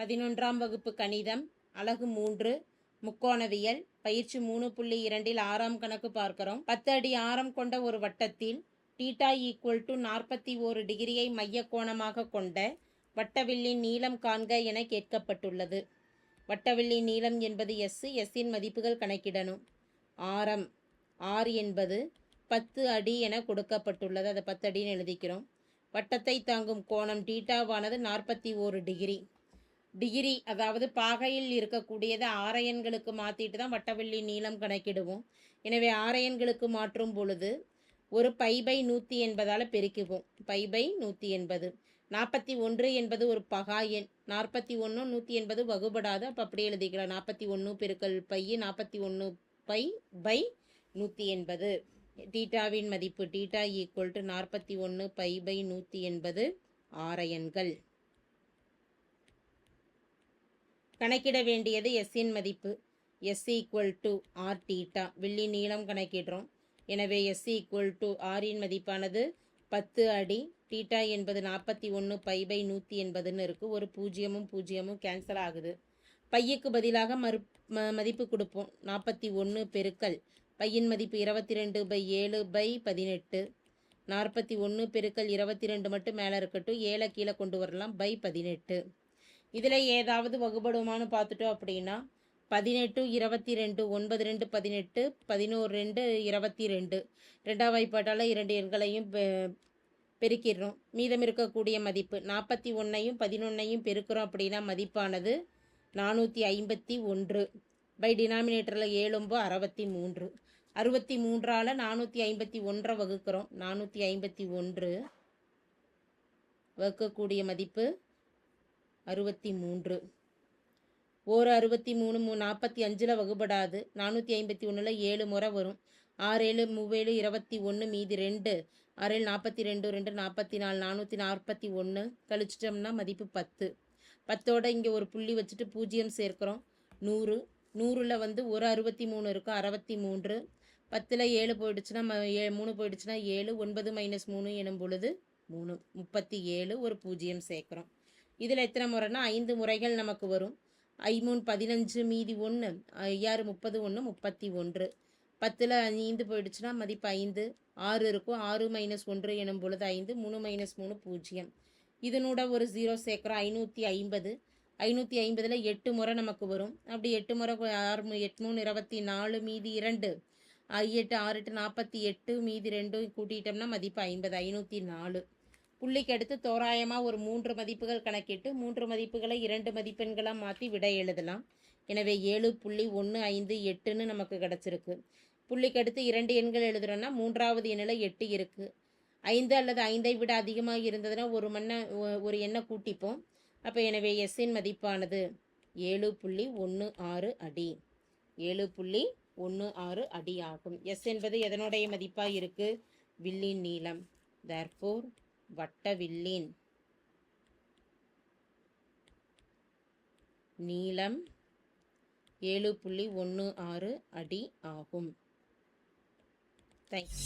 பதினொன்றாம் வகுப்பு கணிதம் அலகு மூன்று முக்கோணவியல் பயிற்சி மூணு புள்ளி இரண்டில் ஆறாம் கணக்கு பார்க்கிறோம். பத்து அடி ஆரம் கொண்ட ஒரு வட்டத்தில் டீட்டா ஈக்குவல் டு நாற்பத்தி ஓரு டிகிரியை மைய கோணமாக கொண்ட வட்டவில்லின் நீளம் காண்க என கேட்கப்பட்டுள்ளது. வட்டவில்லின் நீளம் என்பது எஸ் எஸ்ஸின் மதிப்புகள் கணக்கிடணும். ஆரம் ஆர் என்பது பத்து அடி என கொடுக்கப்பட்டுள்ளது. அதை பத்து அடின்னு எழுதிக்கிறோம். வட்டத்தை தாங்கும் கோணம் டீட்டாவானது நாற்பத்தி ஓரு டிகிரி. டிகிரி அதாவது பாகையில் இருக்கக்கூடியதை ஆரையன்களுக்கு மாற்றிட்டு தான் வட்டவெள்ளி நீளம் கணக்கிடுவோம். எனவே ஆரையன்களுக்கு மாற்றும் பொழுது ஒரு பை பை நூற்றி எண்பதால் பெருக்குவோம். பை பை நூற்றி எண்பது நாற்பத்தி ஒன்று என்பது ஒரு பகா எண். நாற்பத்தி ஒன்று நூற்றி எண்பது வகுபடாது. அப்போ அப்படியே எழுதிக்கலாம். நாற்பத்தி ஒன்று பெருக்கல் பை நாற்பத்தி ஒன்று பை பை நூற்றி எண்பது டீட்டாவின் மதிப்பு டீட்டா ஈக்குவல் டு நாற்பத்தி ஒன்று பை பை நூற்றி எண்பது ஆரையன்கள். கணக்கிட வேண்டியது எஸ்ஸின் மதிப்பு. S equal to R theta வெள்ளி நீளம் கணக்கிடுறோம். எனவே எஸ் ஈக்குவல் டு ஆரின் மதிப்பானது பத்து அடி. டீட்டா என்பது நாற்பத்தி ஒன்று பை பை நூற்றி எண்பதுன்னு இருக்குது ஒரு பூஜ்ஜியமும் பூஜ்ஜியமும் கேன்சல் ஆகுது. பையுக்கு பதிலாக மறு ம மதிப்பு கொடுப்போம். நாற்பத்தி ஒன்று பெருக்கல். பையின் மதிப்பு இருபத்தி ரெண்டு பை ஏழு பை பதினெட்டு. நாற்பத்தி ஒன்று பெருக்கல் இருபத்தி ரெண்டு மட்டும் மேலே இருக்கட்டும். ஏழை கீழே கொண்டு வரலாம் பை பதினெட்டு. இதில் ஏதாவது வகுபடுமான்னு பார்த்துட்டோம் அப்படின்னா பதினெட்டு இருபத்தி ரெண்டு ஒன்பது ரெண்டு பதினெட்டு பதினோரு ரெண்டு இருபத்தி ரெண்டு ரெண்டாம் வாய்ப்பாட்டால் இரண்டு எண்களையும் பெ- பெருக்கிடுறோம். மீதம் இருக்கக்கூடிய மதிப்பு நாற்பத்தி ஒன்றையும் பதினொன்னையும் பெருக்கிறோம் அப்படின்னா மதிப்பானது நானூற்றி ஐம்பத்தி ஒன்று. பை டினாமினேட்டரில் ஏழும்போ அறுபத்தி மூன்று. அறுபத்தி மூன்றால் நானூற்றி ஐம்பத்தி ஒன்றை வகுக்கிறோம். நானூற்றி ஐம்பத்தி ஒன்று வகுக்கக்கூடிய மதிப்பு அறுபத்தி மூன்று. ஒரு அறுபத்தி மூணு மூ நாற்பத்தி அஞ்சில் வகுபடாது. நானூற்றி ஐம்பத்தி ஒன்றில் ஏழு முறை வரும். ஆறு ஏழு மூவேழு இருபத்தி ஒன்று மீதி ரெண்டு. ஆறேழு நாற்பத்தி ரெண்டு ரெண்டு நாற்பத்தி நாலு நானூற்றி நாற்பத்தி ஒன்று. கழிச்சிட்டோம்னா மதிப்பு பத்து. பத்தோட இங்கே ஒரு புள்ளி வச்சுட்டு பூஜ்ஜியம் சேர்க்குறோம். நூறு. நூறில் வந்து ஒரு அறுபத்தி மூணு இருக்கும் அறுபத்தி மூன்று. பத்தில் ஏழு போயிடுச்சுன்னா ம ஏ மூணு போயிடுச்சுன்னா ஏழு ஒன்பது மைனஸ் மூணு எனும் பொழுது மூணு. முப்பத்தி ஏழு ஒரு பூஜ்ஜியம் சேர்க்குறோம். இதில் எத்தனை முறைனா ஐந்து முறைகள் நமக்கு வரும். ஐமூணு பதினஞ்சு மீதி ஒன்று ஐயாறு முப்பது ஒன்று முப்பத்தி ஒன்று. பத்தில் ஐந்து போயிடுச்சுன்னா மதிப்பு ஐந்து. ஆறு இருக்கும். ஆறு மைனஸ் ஒன்று எனும் பொழுது ஐந்து மூணு மைனஸ் மூணு பூஜ்ஜியம். இதனோட ஒரு ஜீரோ சேர்க்குறோம். ஐநூற்றி ஐம்பது. ஐநூற்றி ஐம்பதில் எட்டு முறை நமக்கு வரும். அப்படி எட்டு முறை ஆறு எட்டு மூணு இருபத்தி நாலு மீதி இரண்டு. ஐ எட்டு ஆறு எட்டு நாற்பத்தி எட்டு மீதி ரெண்டும் கூட்டிட்டோம்னா மதிப்பு ஐம்பது. ஐநூற்றி நாலு. புள்ளிக்கு அடுத்து தோராயமாக ஒரு மூன்று மதிப்புகள் கணக்கிட்டு மூன்று மதிப்புகளை இரண்டு மதிப்பெண்களாக மாற்றி விடை எழுதலாம். எனவே ஏழு புள்ளி ஒன்று ஐந்து எட்டுன்னு நமக்கு கிடச்சிருக்கு. புள்ளிக்கு அடுத்து இரண்டு எண்கள் எழுதுறோம்னா மூன்றாவது எண்ணில் எட்டு இருக்குது ஐந்து அல்லது ஐந்தை விட அதிகமாக இருந்ததுன்னா ஒரு மண்ணை ஒரு எண்ணை கூட்டிப்போம். அப்போ எனவே எஸ்ஸின் மதிப்பானது ஏழு புள்ளி ஒன்று ஆறு அடி. ஏழு புள்ளி ஒன்று ஆறு அடி ஆகும். எஸ் என்பது எதனுடைய மதிப்பாக இருக்குது வில்லின் நீளம். தேர்ஃபோர் வட்டவில்லின் நீளம் ஏழு புள்ளி ஒன்று ஆறு அடி ஆகும். தேங்க்ஸ்